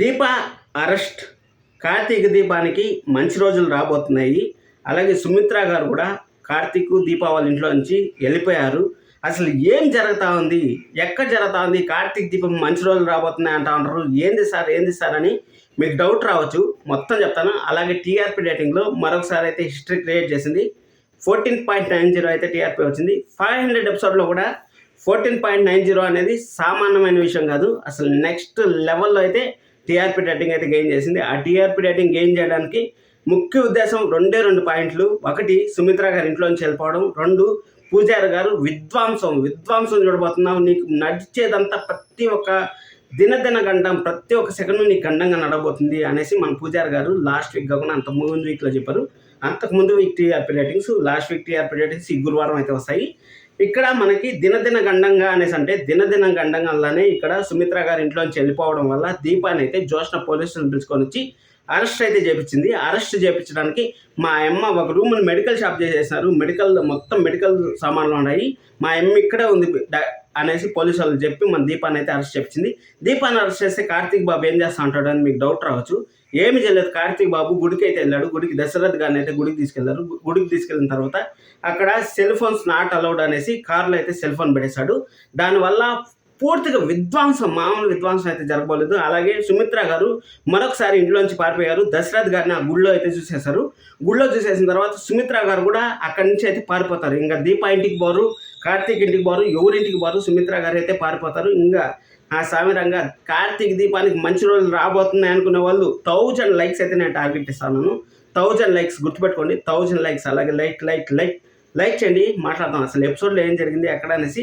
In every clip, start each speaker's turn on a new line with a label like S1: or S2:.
S1: దీప arrest. Karthika దీపానికి మంచి రోజులు రాబోతున్నాయి. అలాగే సుమిత్ర గారు కూడా కార్తీక్ దీపావళి ఇంట్లో నుంచి వెళ్ళిపోయారు. అసలు ఏం జరుగుతూ ఉంది? ఎక్కడ జరుగుతూ ఉంది? కార్తీక్ దీపం మంచి రోజులు రాబోతున్నాయి అంటా ఉంటారు ఏంది సార్? ఏంది సార్ అని మీకు డౌట్ రావచ్చు. మొత్తం చెప్తాను. అలాగే టీఆర్పీ రేటింగ్లో మరొకసారి అయితే హిస్టరీ క్రియేట్ చేసింది. ఫోర్టీన్ పాయింట్ నైన్ జీరో అయితే టీఆర్పీ వచ్చింది. ఫైవ్ హండ్రెడ్ ఎపిసోడ్లో కూడా ఫోర్టీన్ పాయింట్ నైన్ జీరో అనేది సామాన్యమైన విషయం కాదు. అసలు నెక్స్ట్ లెవెల్లో అయితే టీఆర్పీ రేటింగ్ అయితే గెయిన్ చేసింది. ఆ టీఆర్పీ రేటింగ్ గెయిన్ చేయడానికి ముఖ్య ఉద్దేశం రెండే రెండు పాయింట్లు. ఒకటి సుమిత్ర గారి ఇంట్లోంచి వెళ్ళిపోవడం. రెండు పూజారి గారు విద్వాంసం విద్వాంసం చూడబోతున్నావు నీకు నడిచేదంతా ప్రతి ఒక్క దినదిన గండం ప్రతి ఒక్క సెకండ్ నీకు గండంగా నడబోతుంది అనేసి మన పూజారి గారు లాస్ట్ వీక్ కాకుండా అంత ముందు వీక్లో చెప్పారు. అంతకు ముందు week TRP ratings last week TRP ratings ఈ గురువారం అయితే వస్తాయి. ఇక్కడ మనకి దినదిన గండంగా అనేసి అంటే దినదిన గండంగానే ఇక్కడ సుమిత్ర గారి ఇంట్లోంచి వెళ్ళిపోవడం వల్ల దీపాన్ని అయితే జోష్న పోలీసులను పిలుచుకొని వచ్చి అరెస్ట్ అయితే చేపించింది. అరెస్ట్ చేపించడానికి మా అమ్మ ఒక రూమ్ని మెడికల్ షాప్ చేసేసినారు మెడికల్ మొత్తం మెడికల్ సామాన్లు ఉన్నాయి. మా అమ్మ ఇక్కడే ఉంది అనేసి పోలీసు వాళ్ళు చెప్పి మన దీపాన్ని అయితే అరెస్ట్ చేపించింది. దీపాన్ని అరెస్ట్ చేస్తే కార్తీక్ బాబు ఏం చేస్తా ఉంటాడు అని మీకు డౌట్ రావచ్చు. ఏమి చేయలేదు. కార్తీక్ బాబు గుడికి అయితే వెళ్ళాడు. గుడికి దశరథ్ గారిని అయితే గుడికి తీసుకెళ్ళారు. గుడికి తీసుకెళ్ళిన తర్వాత అక్కడ సెల్ ఫోన్స్ నాట్ అలౌడ్ అనేసి కార్లో అయితే సెల్ ఫోన్ పెట్టేశాడు. దానివల్ల పూర్తిగా విధ్వంసం మామూలు విధ్వంసం అయితే జరగబోలేదు. అలాగే సుమిత్ర గారు మరొకసారి ఇంట్లోంచి పారిపోయారు. దశరథ్ గారిని ఆ గుళ్ళో అయితే చూసేశారు. గుళ్ళో చూసేసిన తర్వాత సుమిత్ర గారు కూడా అక్కడి నుంచి అయితే పారిపోతారు. ఇంకా దీప ఇంటికి పోరు కార్తీక్ ఇంటికి పోరు ఎవరింటికి పోరు సుమిత్ర గారు అయితే పారిపోతారు. ఇంకా ఆ సామిరంగా కార్తీక్ దీపానికి మంచి రోజులు రాబోతున్నాయి అనుకునే వాళ్ళు థౌజండ్ లైక్స్ అయితే నేను టార్గెట్ ఇస్తాను థౌజండ్ లైక్స్ గుర్తుపెట్టుకోండి. థౌజండ్ లైక్స్ అలాగే లైక్ లైక్ లైక్ లైక్ చేయండి. మాట్లాడదాం. అసలు ఎపిసోడ్లో ఏం జరిగింది ఎక్కడ అనేసి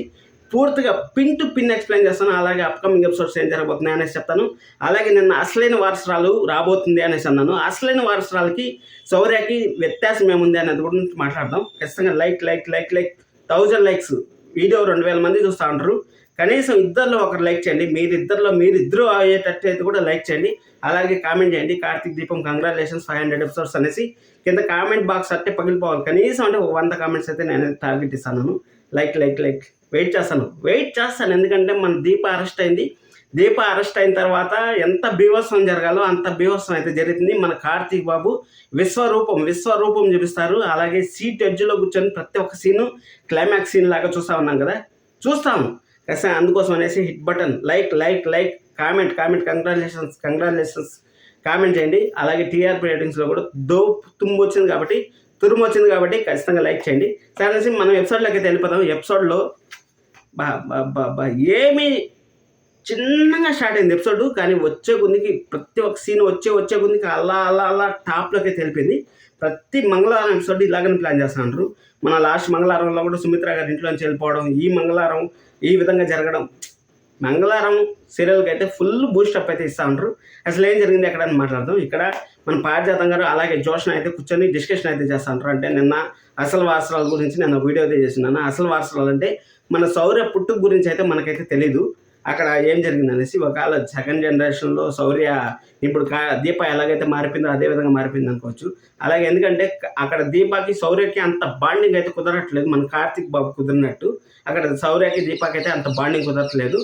S1: పూర్తిగా పిన్ టు పిన్ ఎక్స్ప్లెయిన్ చేస్తాను. అలాగే అప్కమింగ్ ఎపిసోడ్స్ ఏం జరగబోతున్నాయి అనేసి చెప్తాను. అలాగే నిన్న అసలైన వారసరాలు రాబోతుంది అనేసి అన్నాను. అసలైన వారసరాలకి శౌర్యకి వ్యత్యాసం ఏముంది అనేది గురించి మాట్లాడదాం. ఖచ్చితంగా like like like like thousand likes video రెండు వేల మంది చూస్తూ ఉంటారు. కనీసం ఇద్దరిలో ఒకరు లైక్ చేయండి. మీరిద్దరిలో మీరిద్దరూ అయ్యేటట్టు అయితే కూడా లైక్ చేయండి. అలాగే కామెంట్ చేయండి. కార్తీక్ దీపం కంగ్రాచులేషన్స్ ఫైవ్ హండ్రెడ్ ఎపిసోడ్స్ అనేసి కింద కామెంట్ బాక్స్ అంటే పగిలిపోవాలి. కనీసం అంటే వంద కామెంట్స్ అయితే నేను టార్గెట్ ఇస్తాను. Like like like. వెయిట్ చేస్తాను. వెయిట్ చేస్తాను. ఎందుకంటే మన దీప అరెస్ట్ అయింది. దీప అరెస్ట్ అయిన తర్వాత ఎంత బీభత్సం జరగాలో అంత బీభత్సం అయితే జరుగుతుంది. మన కార్తీక్ బాబు విశ్వరూపం విశ్వరూపం చూపిస్తారు. అలాగే సీట్ ఎడ్జ్లో కూర్చొని ప్రతి ఒక్క సీను క్లైమాక్స్ సీన్ లాగా చూస్తా ఉన్నాం కదా. చూస్తాము. ఖచ్చితంగా అందుకోసం అనేసి hit button like like like comment comment congratulations congratulations comment చేయండి. అలాగే టీఆర్పీ రేటింగ్స్లో కూడా దో తుమ్ము వచ్చింది కాబట్టి తురుము వచ్చింది కాబట్టి ఖచ్చితంగా లైక్ చేయండి. సరే అనేసి మనం ఎపిసోడ్లోకి అయితే వెళ్ళిపోతాం ఎపిసోడ్లో ఏమి చిన్నగా స్టార్ట్ అయింది ఎపిసోడ్ కానీ వచ్చే కొద్దికి ప్రతి ఒక్క సీన్ వచ్చే వచ్చే కొద్దికి అలా అలా అలా టాప్లోకి తెలిపింది. ప్రతి మంగళవారం ఎపిసోడ్ ఇలాగనే ప్లాన్ చేస్తున్నారు మన లాస్ట్ మంగళవారంలో కూడా సుమిత్ర గారి ఇంట్లోంచి వెళ్ళిపోవడం ఈ మంగళవారం ఈ విధంగా జరగడం. మంగళవారం సీరియల్కి అయితే ఫుల్ బూస్ట్ అప్ అయితే ఇస్తూ ఉంటారు అసలు ఏం జరిగింది ఎక్కడ అని మాట్లాడదాం. ఇక్కడ మన పారిజాతం గారు అలాగే జోషన్ అయితే కూర్చొని డిస్కషన్ అయితే చేస్తాంటారు అంటే నిన్న అసలు వారసరాల గురించి నేను వీడియో అయితే చేసినాను అసలు వారసరాలు అంటే మన సౌర్య పుట్టు గురించి అయితే మనకైతే తెలీదు. అక్కడ ఏం జరిగింది అనేసి ఒకవేళ సెకండ్ జనరేషన్లో సౌర్య ఇప్పుడు కా దీప ఎలాగైతే మారిపోయిందో అదే విధంగా మారిపోయింది అనుకోవచ్చు. అలాగే ఎందుకంటే అక్కడ దీపాకి సౌర్యకి అంత బాండింగ్ అయితే కుదరట్లేదు. మన కార్తిక్ బాబు కుదిరినట్టు అక్కడ సౌర్యకి దీపాకి అయితే అంత బాండింగ్ కుదరట్లేదు.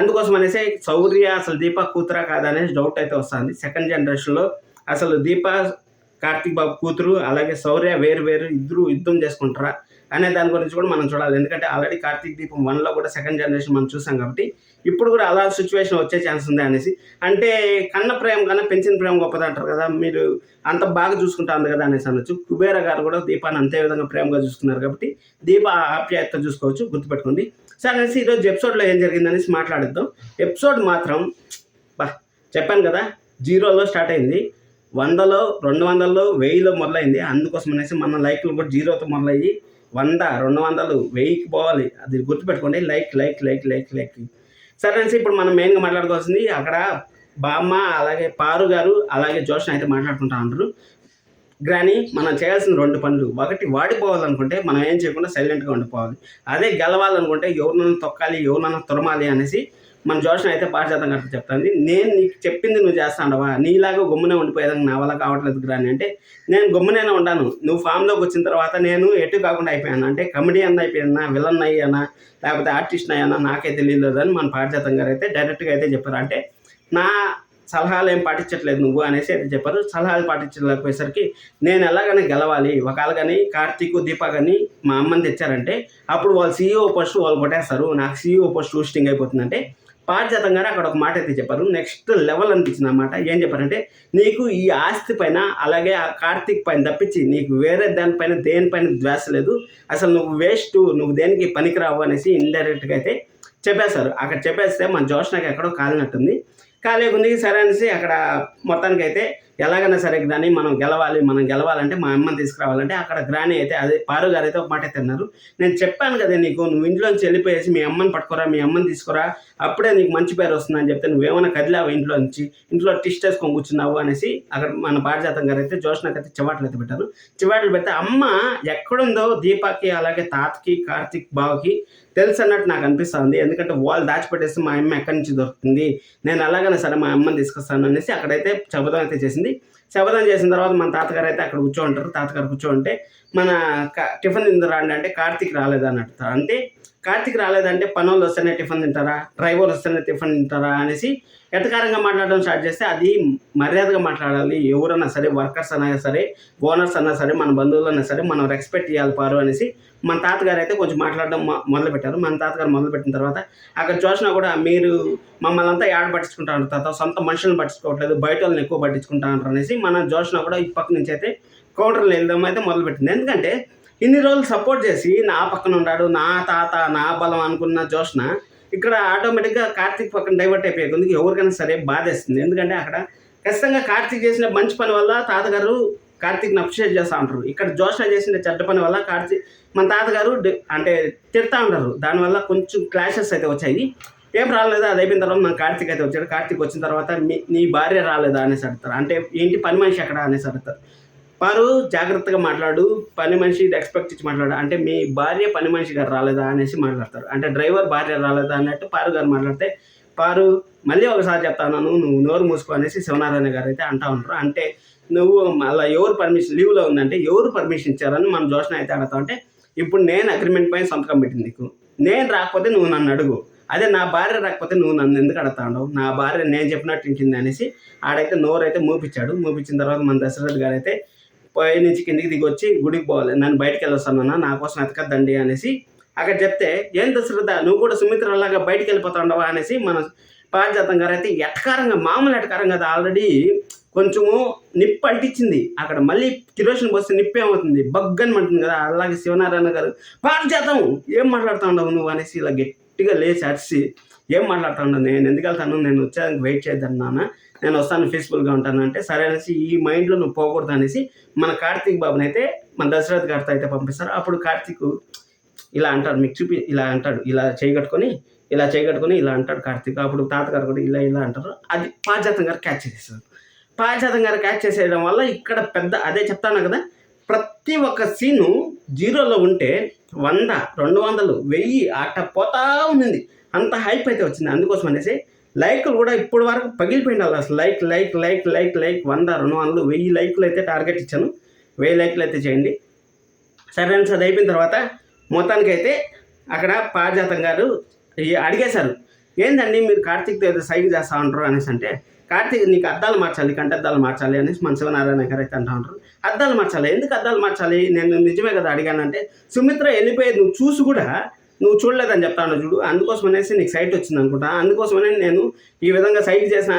S1: అందుకోసం అనేసి సౌర్య అసలు దీప కూతురా కాదనేసి అనేసి డౌట్ అయితే వస్తుంది. సెకండ్ జనరేషన్లో అసలు దీప కార్తీక్ బాబు కూతురు అలాగే శౌర్య వేరు వేరు ఇద్దరు యుద్ధం చేసుకుంటారా అనే దాని గురించి కూడా మనం చూడాలి. ఎందుకంటే ఆల్రెడీ కార్తీక్ దీపం వన్లో కూడా సెకండ్ జనరేషన్ మనం చూసాం కాబట్టి ఇప్పుడు కూడా అలా సిచ్యువేషన్ వచ్చే ఛాన్స్ ఉంది అనేసి. అంటే కన్న ప్రేమ కన్నా పెంచిన ప్రేమ గొప్పది అంటారు కదా మీరు అంత బాగా చూసుకుంటారు కదా అనేసి అనొచ్చు. కుబేర గారు కూడా దీపాన్ని అంతే విధంగా ప్రేమగా చూసుకున్నారు కాబట్టి దీప ఆప్యాయత చూసుకోవచ్చు గుర్తుపెట్టుకోండి. సరే అనేసి ఈరోజు ఎపిసోడ్లో ఏం జరిగింది అనేసి మాట్లాడిద్దాం. ఎపిసోడ్ మాత్రం బా చెప్పాను కదా జీరోలో స్టార్ట్ అయింది. వందలో రెండు వందల్లో వెయ్యిలో మొదలైంది. అందుకోసం అనేసి మన లైక్లు కూడా జీరోతో మొదలయ్యి వంద రెండు వందలు వెయ్యికి పోవాలి. అది గుర్తుపెట్టుకోండి. Like like like like like. సరే అనేసి ఇప్పుడు మనం మెయిన్గా మాట్లాడుకోవాల్సింది అక్కడ బామ్మ అలాగే పారు గారు అలాగే జోషన్ అయితే మాట్లాడుకుంటా ఉంటారు. గ్రాని మనం చేయాల్సిన రెండు పనులు. ఒకటి వాడిపోవాలనుకుంటే మనం ఏం చేయకుండా సైలెంట్గా ఉండిపోవాలి. అదే గెలవాలనుకుంటే ఎవరినైనా తొక్కాలి ఎవరినైనా తురమాలి అనేసి మన జోషన్ అయితే పారిజాతం కట్ట చెప్తాను నేను నీకు చెప్పింది నువ్వు చేస్తాడవా? నీలాగా గమ్మునే ఉండిపోయేదానికి నా వల్ల కావట్లేదు గ్రాని అంటే నేను గమ్మునైనా ఉండాను. నువ్వు ఫామ్లోకి వచ్చిన తర్వాత నేను ఎటు కాకుండా అయిపోయాను. అంటే కమెడీ అన్న అయిపోయానా విలన్ అయ్యానా లేకపోతే ఆర్టిస్ట్ అయ్యానా నాకే తెలియలేదు అని మన పారిజాతం గారు అయితే డైరెక్ట్గా అయితే చెప్పారు. అంటే నా సలహాలు ఏం పాటించట్లేదు నువ్వు అనేసి అయితే చెప్పారు. సలహాలు పాటించలేకపోయేసరికి నేను ఎలాగైనా గెలవాలి? ఒకవేళ కానీ కార్తీక్ దీప కానీ మా అమ్మని తెచ్చారంటే అప్పుడు వాళ్ళు సీఈఓ పోస్ట్ వాళ్ళు కొట్టేస్తారు. నాకు సీఈఓ పోస్ట్ షూటింగ్ అయిపోతుందంటే పారిజాతం గారు అక్కడ ఒక మాట అయితే చెప్పారు. నెక్స్ట్ లెవెల్ అనిపించింది అనమాట ఏం చెప్పారంటే నీకు ఈ ఆస్తి పైన అలాగే ఆ కార్తీక్ పైన తప్పించి నీకు వేరే దానిపైన దేనిపైన ద్వేష లేదు. అసలు నువ్వు వేస్ట్ నువ్వు దేనికి పనికిరావు అనేసి ఇండైరెక్ట్గా అయితే చెప్పేశారు. అక్కడ చెప్పేస్తే మన జోష్నాకి ఎక్కడో కాలినట్టుంది. కాలేకుంది సరే అనేసి అక్కడ మొత్తానికి అయితే ఎలాగైనా సరే కానీ మనం గెలవాలి మనం గెలవాలంటే మా అమ్మని తీసుకురావాలంటే అక్కడ గ్రాని అయితే అదే పారు గారు అయితే ఒక మాట తిన్నారు. నేను చెప్పాను కదా నీకు నువ్వు ఇంట్లోంచి వెళ్ళిపోయేసి మీ అమ్మని పట్టుకోరా మీ అమ్మని తీసుకురా అప్పుడే నీకు మంచి పేరు వస్తుందని చెప్తే నువ్వేమైనా కదిలావు ఇంట్లో నుంచి ఇంట్లో టిస్ట్ వేసుకొని కూర్చున్నావు అనేసి అక్కడ మన పారిజాతం గారు అయితే జోష్నకి అయితే చివాట్లు అయితే పెట్టారు. చివాట్లు పెడితే అమ్మ ఎక్కడుందో దీపాకి అలాగే తాతకి కార్తీక్ బావకి తెలుసు అన్నట్టు నాకు అనిపిస్తుంది. ఎందుకంటే వాళ్ళు దాచిపెట్టేసి మా అమ్మ ఎక్కడి నుంచి దొరుకుతుంది? నేను అలాగనే సరే మా అమ్మని తీసుకొస్తాను అనేసి అక్కడైతే శబదం అయితే చేసింది. శపథం చేసిన తర్వాత మన తాతగారు అయితే అక్కడ కూర్చో ఉంటారు తాతగారు కూర్చో ఉంటే మన క- టిఫిన్ తిందు రండి అంటే కార్తీక్ రాలేదు అన్నట్టు అంటే కార్తీక్ రాలేదంటే పనులు వస్తేనే టిఫిన్ తింటారా? డ్రైవర్ వస్తేనే టిఫిన్ తింటారా? అనేసి ఎటకారంగా మాట్లాడడం స్టార్ట్ చేస్తే అది మర్యాదగా మాట్లాడాలి. ఎవరన్నా సరే వర్కర్స్ అన్నా సరే ఓనర్స్ అన్నా సరే మన బంధువులు అన్నా సరే మనం రెస్పెక్ట్ చేయాలి పారు అనేసి మన తాతగారు అయితే కొంచెం మాట్లాడడం మొదలుపెట్టారు. మన తాతగారు మొదలుపెట్టిన తర్వాత అక్కడ చూసినా కూడా మీరు మమ్మల్ని అంతా యాడ్ పట్టించుకుంటారు? తాత సొంత మనుషులను పట్టించుకోవట్లేదు. బయట వాళ్ళని ఎక్కువ పట్టించుకుంటా ఉంటారు అనేసి మనం జోష్న కూడా ఈ పక్క నుంచి అయితే కౌంటర్లు వెళ్దాం అయితే మొదలుపెట్టింది. ఎందుకంటే ఇన్ని రోజులు సపోర్ట్ చేసి నా పక్కన ఉన్నాడు నా తాత నా బలం అనుకున్న జోష్న ఇక్కడ ఆటోమేటిక్గా కార్తీక్ పక్కన డైవర్ట్ అయిపోయే ఎవరికైనా సరే బాధేస్తుంది. ఎందుకంటే అక్కడ ఖచ్చితంగా కార్తీక్ చేసిన మంచి పని వల్ల తాతగారు కార్తీక్ని అప్రిషియేట్ చేస్తూ ఉంటారు. ఇక్కడ జోష్న చేసిన చెడ్డ పని వల్ల కార్తీక్ మన తాతగారు అంటే తిడతా ఉంటారు దానివల్ల కొంచెం క్లాషెస్ అయితే వచ్చాయి. ఏం రాలేదు? అది అయిపోయిన తర్వాత మన కార్తీక్ అయితే వచ్చాడు. కార్తీక్ వచ్చిన తర్వాత మీ నీ భార్య రాలేదా అనేసి అడుగుతారు. అంటే ఏంటి పని మనిషి అక్కడ అనేసి అడుగుతారు. వారు జాగ్రత్తగా మాట్లాడు పని మనిషి రెస్పెక్ట్ ఇచ్చి మాట్లాడు. అంటే మీ భార్య పని మనిషి గారు రాలేదా అనేసి మాట్లాడతారు. అంటే డ్రైవర్ భార్య రాలేదా అన్నట్టు పారు గారు మాట్లాడితే పారు మళ్ళీ ఒకసారి చెప్తాను నువ్వు నోరు మూసుకో అనేసి శివనారాయణ గారు అయితే అంటా ఉంటారు. అంటే నువ్వు మళ్ళీ ఎవరు పర్మిషన్ లీవ్లో ఉందంటే ఎవరు పర్మిషన్ ఇచ్చారని మనం జోషణ అయితే అడతాం అంటే ఇప్పుడు నేను అగ్రిమెంట్ పైన సంతకం పెట్టింది నీకు. నేను రాకపోతే నువ్వు నన్ను అడుగు. అదే నా భార్య రాకపోతే నువ్వు నన్ను ఎందుకు అడతా ఉండవు? నా భార్య నేను చెప్పినట్టు ఇంటింది అనేసి ఆడైతే నోరు అయితే మూపించాడు మూపించిన తర్వాత మన దశరథ్ గారు అయితే పై నుంచి కిందికి దిగి వచ్చి గుడికి పోవాలి. నన్ను బయటికి వెళ్ళొస్తానన్నా నా కోసం ఎతకద్దండి అనేసి అక్కడ చెప్తే ఏం దశరథ నువ్వు కూడా సుమిత్రలాగా బయటికి వెళ్ళిపోతా ఉండవా? అనేసి మన పారిజాతం గారు అయితే ఎటకారంగా మామూలు ఎటకారం కదా. ఆల్రెడీ కొంచెము నిప్పు అంటించింది. అక్కడ మళ్ళీ కిరోషన్ పోస్తే నిప్పు ఏమవుతుంది? బగ్గని అంటుంది కదా అలాగే శివనారాయణ గారు పారిజాతం! ఏం మాట్లాడుతూ ఉండవు నువ్వు? అనేసి ఇలా గట్టిగా లేచి అరిసి ఏం మాట్లాడుతూ ఉండవు? నేను ఎందుకు వెళ్తాను? నేను వచ్చేదానికి వెయిట్ చేద్దాను నాన్న. నేను వస్తాను పీస్ఫుల్గా ఉంటాను అంటే సరే అనేసి ఈ మైండ్లో నువ్వు పోకూడదు అనేసి మన కార్తీక్ బాబుని అయితే మన దశరథ్ గారితో అయితే పంపిస్తారు. అప్పుడు కార్తీక్ ఇలా అంటాడు మీకు చూపి ఇలా అంటాడు ఇలా చేయగట్టుకొని ఇలా చేయగట్టుకొని ఇలా అంటాడు కార్తీక్. అప్పుడు తాతగారు కూడా ఇలా ఇలా అంటారు. అది పాశ్చాత్యం గారు క్యాచ్ చేసేస్తారు పాశ్చాత్యం గారు క్యాచ్ చేసేయడం వల్ల ఇక్కడ పెద్ద అదే చెప్తాను కదా ప్రతి ఒక్క సీను జీరోలో ఉంటే వంద రెండు వందలు వెయ్యి అట్ట పోతా ఉంది. అంత హైప్ అయితే వచ్చింది. అందుకోసం అనేసి లైక్లు కూడా ఇప్పటి వరకు పగిలిపోయింది అసలు like like like like like వంద రెండు వందలు వెయ్యి లైక్లు అయితే టార్గెట్ ఇచ్చాను. వెయ్యి లైక్లు అయితే చేయండి. సరే అని అది అయిపోయిన తర్వాత మొత్తానికైతే అక్కడ పారిజాతం గారు అడిగేశారు. ఏందండి మీరు కార్తీక్ ఏదో సైగ చేస్తా ఉంటారు అనేసి అంటే కార్తీక్ నీకు అద్దాలు మార్చాలి కంటద్దాలు మార్చాలి అనేసి మన శివనారాయణ గారు అయితే అంటా ఉంటారు. అద్దాలు మార్చాలి ఎందుకు అద్దాలు మార్చాలి? నేను నిజమే కదా అడిగానంటే సుమిత్ర వెళ్ళిపోయేది నువ్వు చూసి కూడా నువ్వు చూడలేదని చెప్తాను చూడు. అందుకోసం అనేసి నీకు సైట్ వచ్చింది అనుకుంటా. అందుకోసమనే నేను ఈ విధంగా సైట్ చేసిన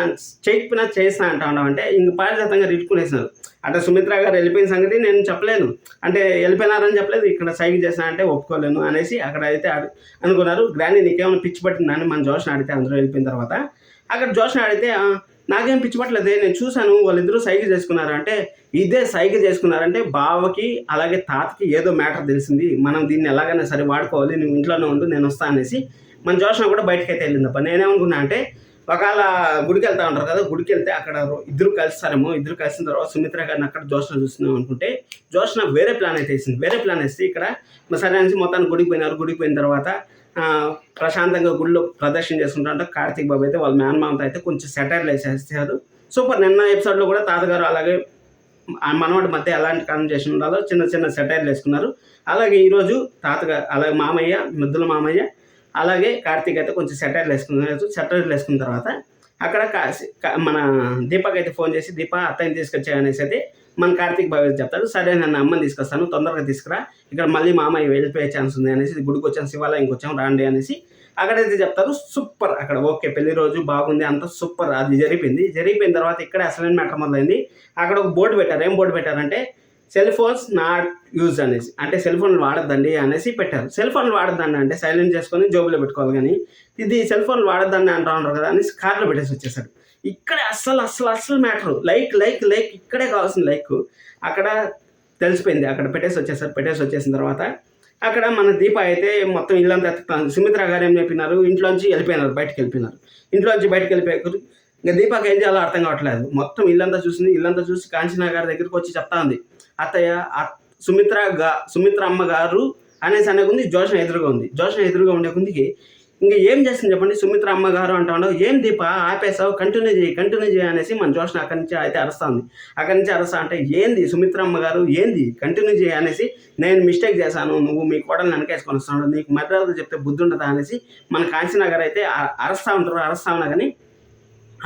S1: చేయకపోయినా చేసిన అంటా ఉన్నావు. అంటే ఇంక పారిజాతంగా రిట్టుకునేసినారు అంటే సుమిత్ర గారు వెళ్ళిపోయిన సంగతి నేను చెప్పలేను అంటే వెళ్ళిపోయినారని చెప్పలేదు. ఇక్కడ సైట్ చేసిన అంటే ఒప్పుకోలేను అనేసి అక్కడ అయితే అనుకున్నారు. గ్రాని నీకేమైనా పిచ్చి పట్టిందని మన జోష్ని అడిగితే అందరూ వెళ్ళిపోయిన తర్వాత. అక్కడ జోష్ని అడిగితే నాకేం పిచ్చిపట్లేదే నేను చూశాను వాళ్ళిద్దరూ సైగ చేసుకున్నారు అంటే ఇదే సైగ చేసుకున్నారంటే బావకి అలాగే తాతకి ఏదో మ్యాటర్ తెలిసింది మనం దీన్ని ఎలాగైనా సరే వాడుకోవాలి నువ్వు ఇంట్లోనే ఉండు నేను వస్తా అనేసి మన జోష్న కూడా బయటకి అయితే వెళ్ళిందప్ప. నేనేమనుకున్నా అంటే ఒకవేళ గుడికి వెళ్తా ఉంటారు కదా గుడికి వెళ్తే అక్కడ ఇద్దరు కలుస్తారేమో ఇద్దరు కలిసిన తర్వాత సుమిత్ర గారిని అక్కడ జోష్న చూస్తున్నాం అనుకుంటే జోష్న వేరే ప్లాన్ అయితే వేసింది. వేరే ప్లాన్ వేస్తే ఇక్కడ సరే అనేసి మొత్తానికి గుడికి పోయినారు గుడికి పోయిన తర్వాత ప్రశాంతంగా గుడిలో ప్రదర్శన చేసుకుంటుంటే కార్తీక్ బాబు అయితే వాళ్ళ మేనమామతో అయితే కొంచెం సెటైర్లు వేసేస్తారు సూపర్. నిన్న ఎపిసోడ్లో కూడా తాతగారు అలాగే ఆ మనవాడి మధ్య ఎలాంటి కాన్వర్జేషన్ ఉండాలో చిన్న చిన్న సెటైర్లు వేసుకున్నారు. అలాగే ఈరోజు తాతగారు అలాగే మామయ్య ముద్దుల మామయ్య అలాగే కార్తీక్ అయితే కొంచెం సెటైర్లు వేసుకున్నారు. సెటైర్లు వేసుకున్న తర్వాత అక్కడ కాసి- మన దీపక్ అయితే ఫోన్ చేసి దీప అత్తయ్యని తీసుకొచ్చాయనేసి అయితే మన కార్తీక్ బాబు చెప్తాడు సరే నన్ను అమ్మని తీసుకొస్తాను తొందరగా తీసుకురా ఇక్కడ మళ్ళీ మామయ్య వెళ్ళిపోయే ఛాన్స్ ఉంది అనేసి గుడికి వచ్చాను శివాలయంకి వచ్చాం రాండి అనేసి అక్కడైతే చెప్తారు సూపర్ అక్కడ ఓకే పెళ్ళి రోజు బాగుంది అంత సూపర్ అది జరిపింది జరిగిపోయిన తర్వాత ఇక్కడ అసలైన మ్యాటర్ మొదలైంది. అక్కడ ఒక బోర్డు పెట్టారు ఏం బోర్డు పెట్టారంటే సెల్ ఫోన్స్ నాట్ యూజ్ అనేసి అంటే సెల్ ఫోన్లు వాడద్దండి అనేసి పెట్టారు. సెల్ ఫోన్లు వాడద్దండి అంటే సైలెంట్ చేసుకొని జోబులో పెట్టుకోవాలి కానీ ఇది సెల్ ఫోన్లు వాడద్దండి అంటా ఉంటారు కదా అనేసి కార్లో పెట్టేసి వచ్చేసాడు ఇక్కడే అస్సలు అస్సలు అస్సలు మ్యాటరు. లైక్ లైక్ లైక్ ఇక్కడే కావాల్సిన లైక్. అక్కడ తెలిసిపోయింది. అక్కడ పెట్టేసి వచ్చేసారు పెట్టేసి వచ్చేసిన తర్వాత అక్కడ మన దీప అయితే మొత్తం ఇల్లంతా ఎత్తుతాను సుమిత్ర గారు ఏం చెప్పినారు? ఇంట్లోంచి వెళ్ళిపోయినారు బయటకు వెళ్ళిపోయినారు ఇంట్లోంచి బయటకు వెళ్ళిపోయారు ఇంకా దీపక్ ఏం చేయాలో అర్థం కావట్లేదు. మొత్తం ఇల్లంతా చూసింది. ఇల్లంతా చూసి కాంచనా గారి దగ్గరికి వచ్చి చెప్తా ఉంది. అత్తయ్య సుమిత్ర గా సుమిత్ర అమ్మ గారు అనేసి అనే ఉంది జోషణ ఎదురుగా ఉంది. జోషణ ఎదురుగా ఉండే కుందికి ఇంక ఏం చేసింది చెప్పండి? సుమిత్ర అమ్మగారు అంటాడు. ఏం దీప ఆపేసావు కంటిన్యూ చేయి కంటిన్యూ చేయి అనేసి మన జోషణ అక్కడి నుంచి అయితే అరుస్తుంది. అక్కడి నుంచి అరుస్తా అంటే ఏంది సుమిత్ర అమ్మగారు? ఏంది? కంటిన్యూ చేయి అనేసి నేను మిస్టేక్ చేశాను. నువ్వు మీ కోడలు వెనకేసుకొని వస్తున్నాడు నీకు మర్యాద చెప్తే బుద్ధి ఉండదా అనేసి మన కాంచీనగర్ అయితే అరస్తా ఉంటారు. అరుస్తా ఉన్నా కానీ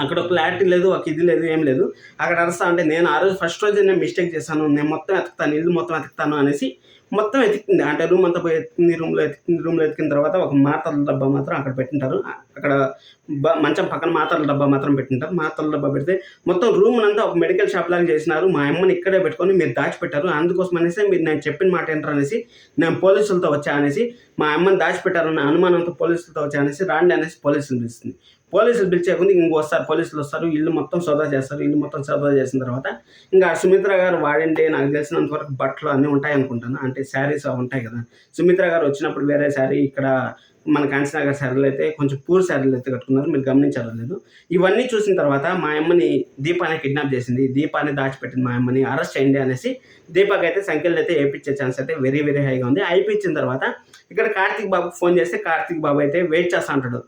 S1: అక్కడ ఒక క్లారిటీ లేదు ఒక ఇది లేదు ఏం లేదు. అక్కడ అరుస్తా అంటే నేను ఆ రోజు ఫస్ట్ రోజు నేను మిస్టేక్ చేశాను. నేను మొత్తం ఎతుకుతాను ఇల్లు మొత్తం ఎతుకుతాను అనేసి మొత్తం ఎతికింది. అంటే రూమ్ అంతా పోయి ఎత్తుకుంది రూమ్లో ఎత్తుకుంది రూమ్లో ఎత్తుకిన తర్వాత ఒక మాతల డబ్బా మాత్రం అక్కడ పెట్టింటారు. అక్కడ బ- మంచం పక్కన మాతల డబ్బా మాత్రం పెట్టింటారు. మాతల డబ్బా పెడితే మొత్తం రూమ్ అంతా ఒక మెడికల్ షాప్ లాగా చేసినారు. మా అమ్మని ఇక్కడే పెట్టుకొని మీరు దాచిపెట్టారు. అందుకోసం అనేసి మీరు నేను చెప్పిన మాట ఏంటారు అనేసి నేను పోలీసులతో వచ్చా అనేసి మా అమ్మని దాచిపెట్టారన్న అనుమానంతో పోలీసులతో వచ్చా అనేసి రాండి అనేసి పోలీసులు పిలుస్తుంది. పోలీసులు పిలిచే ముందు ఇంకో వస్తారు పోలీసులు వస్తారు. ఇల్లు మొత్తం సోదా చేస్తారు. ఇల్లు మొత్తం సోదా చేసిన తర్వాత ఇంకా సుమిత్ర గారు వాడింటే నాకు తెలిసినంత వరకు బట్టలు అన్నీ ఉంటాయి అనుకుంటాను అంటే శారీస్ ఉంటాయి కదా. సుమిత్ర గారు వచ్చినప్పుడు వేరే శారీ ఇక్కడ మన కాంచనా గారి శారీలు అయితే కొంచెం పూర్ శారీలు అయితే కట్టుకున్నారు. మీరు గమనించలేదు లేదు. ఇవన్నీ చూసిన తర్వాత మా అమ్మని దీపాన్ని కిడ్నాప్ చేసింది. దీపాన్ని దాచిపెట్టింది మా అమ్మని. అరెస్ట్ చేయండి అనేసి దీపాకి అయితే సంఖ్యలు అయితే వేయించే ఛాన్స్ అయితే వెరీ వెరీ హైగా ఉంది. అయిపించిన తర్వాత ఇక్కడ కార్తీక్ బాబుకి ఫోన్ చేస్తే కార్తీక్ బాబు అయితే వెయిట్ చేస్తా అంటాడు.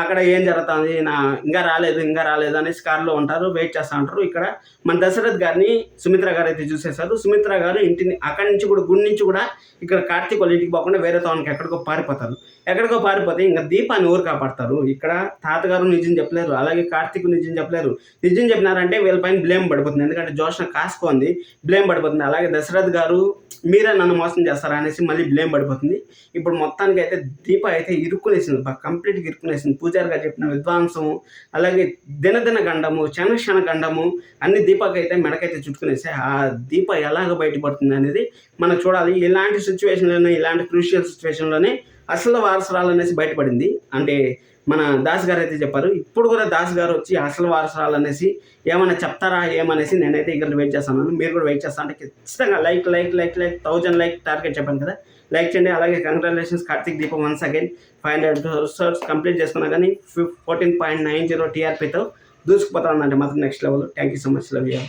S1: అక్కడ ఏం జరుగుతుంది? నా ఇంకా రాలేదు ఇంకా రాలేదు అనేసి కార్లో ఉంటారు వెయిట్ చేస్తూ ఉంటారు. ఇక్కడ మన దశరథ్ గారిని సుమిత్ర గారు అయితే చూసేశారు. సుమిత్ర గారు ఇంటిని అక్కడి నుంచి కూడా గుడి నుంచి కూడా ఇక్కడ కార్తీక్ వాళ్ళ ఇంటికి పోకుండా వేరే తోనకి ఎక్కడికో పారిపోతారు. ఎక్కడికో పారిపోతే ఇంకా దీపాన్ని ఊరు కాపాడతారు? ఇక్కడ తాతగారు నిజం చెప్పలేరు అలాగే కార్తీక్ నిజం చెప్పలేరు. నిజం చెప్పినారంటే వీళ్ళపైన బ్లేమ్ పడిపోతుంది. ఎందుకంటే జోష్న కాసుకోంది బ్లేమ్ పడిపోతుంది. అలాగే దశరథ్ గారు మీరే నన్ను మోసం చేస్తారా అనేసి మళ్ళీ బ్లేమ్ పడిపోతుంది. ఇప్పుడు మొత్తానికి అయితే దీప అయితే ఇరుక్కునేసింది కంప్లీట్గా ఇరుక్కునేసింది. పూజారి గారు చెప్పిన విద్వాంసం అలాగే దినదిన గండము క్షణ క్షణ గండము అన్ని దీపకైతే అయితే మెడకైతే చుట్టుకునేసి ఆ దీప ఎలాగ బయటపడుతుంది అనేది మనం చూడాలి. ఇలాంటి సిచ్యువేషన్లోనే ఇలాంటి క్రూషియల్ సిచ్యువేషన్లోనే అసలు వారసరాలు అనేసి బయటపడింది. అంటే మన దాస్ గారు అయితే చెప్పారు ఇప్పుడు కూడా దాస్ గారు వచ్చి అసలు వారసరాలు అనేసి ఏమైనా చెప్తారా ఏమనేసి నేనైతే ఇక్కడ వెయిట్ చేస్తాను మీరు కూడా వెయిట్ చేస్తాను అంటే ఖచ్చితంగా like like like like thousand like target చెప్పాను కదా. లైక్ చేయండి. అలాగే congratulations Karthik Deepam once again five hundred research complete చేసుకున్నా కానీ ఫోర్టీన్ పాయింట్ నైన్ జీరో టీఆర్పీతో దూసుకుపోతా ఉందండి మాత్రం next level thank you so much love you